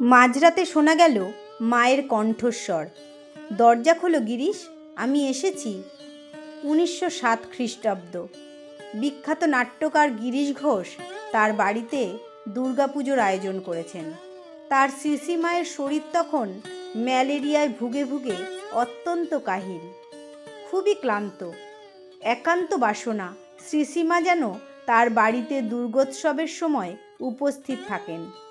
মাঝরাতে শোনা গেল মায়ের কণ্ঠস্বর। দরজা খোলো গিরিশ, আমি এসেছি। উনিশশো সাত খ্রিস্টাব্দ। বিখ্যাত নাট্যকার গিরিশ ঘোষ তার বাড়িতে দুর্গাপুজোর আয়োজন করেছেন। তার সিসি মায়ের শরীর তখন ম্যালেরিয়ায় ভুগে ভুগে অত্যন্ত কাহিল। খুবই ক্লান্ত। একান্ত বাসনা শ্রীসীমা যেন তার বাড়িতে দুর্গোৎসবের সময় উপস্থিত থাকেন।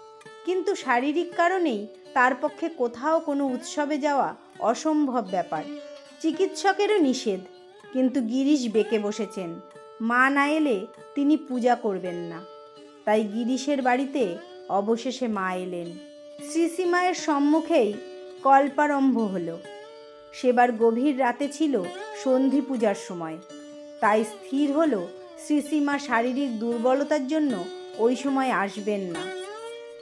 কিন্তু শারীরিক কারণেই তার পক্ষে কোথাও কোনো উৎসবে যাওয়া অসম্ভব ব্যাপার। চিকিৎসকেরও নিষেধ, কিন্তু গিরিশ বেঁকে বসেছেন। মা না এলে তিনি পূজা করবেন না। তাই গিরিশের বাড়িতে অবশেষে মা এলেন। শ্রীসীমায়ের সম্মুখেই কল্পারম্ভ হলো। সেবার গভীর রাতে ছিল সন্ধি পূজার সময়। তাই স্থির হলো শ্রীসীমা শারীরিক দুর্বলতার জন্য ওই সময় আসবেন না।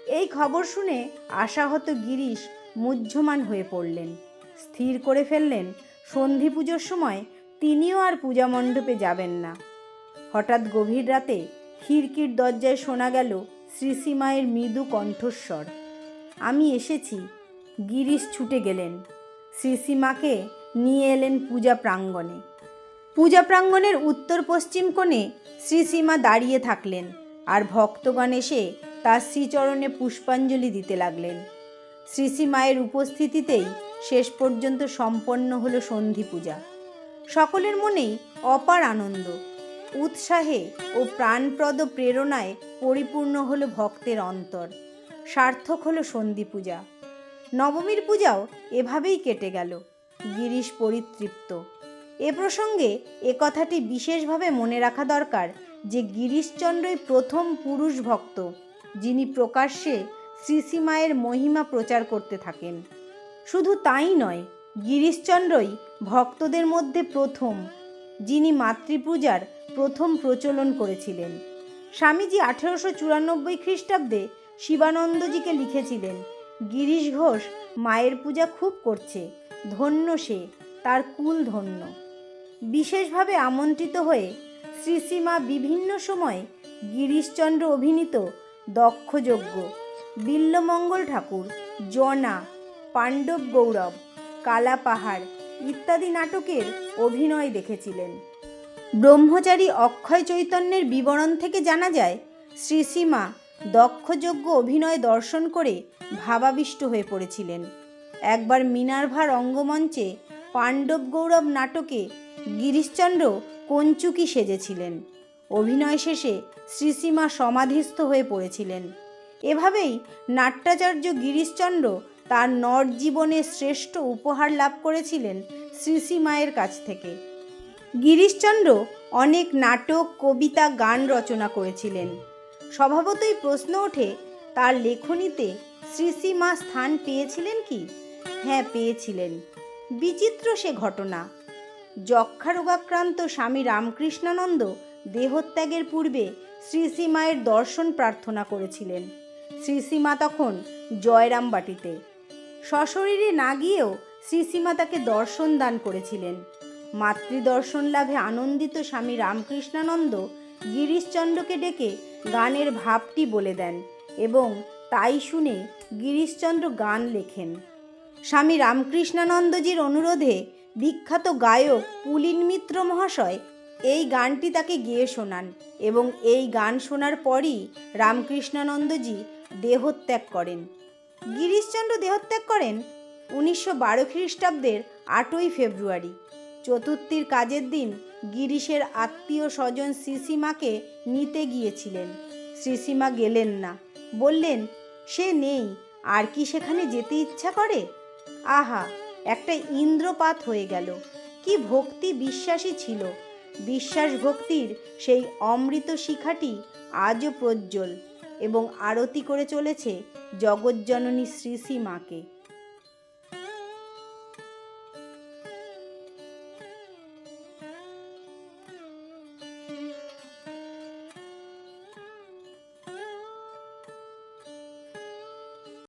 এই খবর শুনে আশাহত গিরিশ মুহ্যমান হয়ে পড়লেন। স্থির করে ফেললেন, সন্ধি পুজোর সময় তিনিও আর পূজা মণ্ডপে যাবেন না। হঠাৎ গভীর রাতে খিড়কির দরজায় শোনা গেল শ্রীসীমায়ের মৃদু কণ্ঠস্বর। আমি এসেছি, গিরিশ ছুটে গেলেন। শ্রীসীমাকে নিয়ে এলেন পূজা প্রাঙ্গণে। পূজা প্রাঙ্গণের উত্তর পশ্চিম কোণে শ্রীসীমা দাঁড়িয়ে থাকলেন আর ভক্তগণ এসে তার শ্রীচরণে পুষ্পাঞ্জলি দিতে লাগলেন। শ্রী শ্রী মায়ের উপস্থিতিতেই শেষ পর্যন্ত সম্পন্ন হলো সন্ধি পূজা। সকলের মনেই অপার আনন্দ, উৎসাহে ও প্রাণপ্রদ প্রেরণায় পরিপূর্ণ হলো ভক্তের অন্তর। সার্থক হলো সন্ধি পূজা। নবমীর পূজাও এভাবেই কেটে গেল, গিরিশ পরিতৃপ্ত। এ প্রসঙ্গে এ কথাটি বিশেষভাবে মনে রাখা দরকার যে গিরিশচন্দ্রই প্রথম পুরুষ ভক্ত যিনি প্রকাশ্যে শ্রীসীমায়ের মহিমা প্রচার করতে থাকেন। শুধু তাই নয়, গিরিশচন্দ্রই ভক্তদের মধ্যে প্রথম, যিনি মাতৃপূজার প্রথম প্রচলন করেছিলেন। স্বামীজি আঠেরোশো চুরানব্বই খ্রিস্টাব্দে শিবানন্দজিকে লিখেছিলেন, গিরিশ ঘোষ মায়ের পূজা খুব করছে, ধন্য সে, তার কুল ধন্য। বিশেষভাবে আমন্ত্রিত হয়ে শ্রীসীমা বিভিন্ন সময় গিরিশচন্দ্র অভিনীত দক্ষযজ্ঞ। বিল্লমঙ্গল ঠাকুর, জনা, পাণ্ডব গৌরব কালা পাহাড় ইত্যাদি নাটকের অভিনয় দেখেছিলেন। ব্রহ্মচারী অক্ষয় চৈতন্যের বিবরণ থেকে জানা যায়, শ্রীসীমা দক্ষযজ্ঞ অভিনয় দর্শন করে ভাবাবিষ্ট হয়ে পড়েছিলেন। একবার মিনার্ভার রঙ্গমঞ্চে পাণ্ডব গৌরব নাটকে গিরিশচন্দ্র কঞ্চুকি সেজেছিলেন। অভিনয় শেষে শ্রীসীমা সমাধিস্থ হয়ে পড়েছিলেন। এভাবেই নাট্যাচার্য গিরিশচন্দ্র তার নট জীবনে শ্রেষ্ঠ উপহার লাভ করেছিলেন শ্রীসীমায়ের কাছ থেকে। গিরিশচন্দ্র অনেক নাটক, কবিতা, গান রচনা করেছিলেন। স্বভাবতই প্রশ্ন ওঠে, তার লেখনীতে শ্রীসীমা স্থান পেয়েছিলেন কি? হ্যাঁ পেয়েছিলেন। বিচিত্র সে ঘটনা। যক্ষারোগাক্রান্ত স্বামী রামকৃষ্ণানন্দ দেহত্যাগের পূর্বে শ্রীসীমায়ের দর্শন প্রার্থনা করেছিলেন। শ্রীসীমা তখন জয়রামবাটিতে সশরীরে না গিয়েও শ্রীসীমা তাকে দর্শন দান করেছিলেন। মাতৃদর্শন লাভে আনন্দিত স্বামী রামকৃষ্ণানন্দ গিরিশচন্দ্রকে ডেকে গানের ভাবটি বলে দেন এবং তাই শুনে গিরিশচন্দ্র গান লেখেন। স্বামী রামকৃষ্ণানন্দজির অনুরোধে বিখ্যাত গায়ক পুলিন মিত্র মহাশয় এই গানটি তাকে গেয়ে শোনান এবং এই গান শোনার পরই রামকৃষ্ণানন্দজি দেহত্যাগ করেন। গিরিশচন্দ্র দেহত্যাগ করেন উনিশশো বারো খ্রিস্টাব্দের আটই ফেব্রুয়ারি। চতুর্থীর কাজের দিন গিরিশের আত্মীয় স্বজন শ্রীসীমাকে নিতে গিয়েছিলেন। শ্রীসীমা গেলেন না। বললেন, সে নেই, আর কি সেখানে যেতে ইচ্ছা করে? আহা, একটা ইন্দ্রপাত হয়ে গেল। কি ভক্তি বিশ্বাসী ছিল। বিশ্বাস ভক্তির সেই অমৃত শিখাটি আজও প্রজ্জ্বল এবং আরতি করে চলেছে জগজ্জননী শ্রী শ্রী মাকে।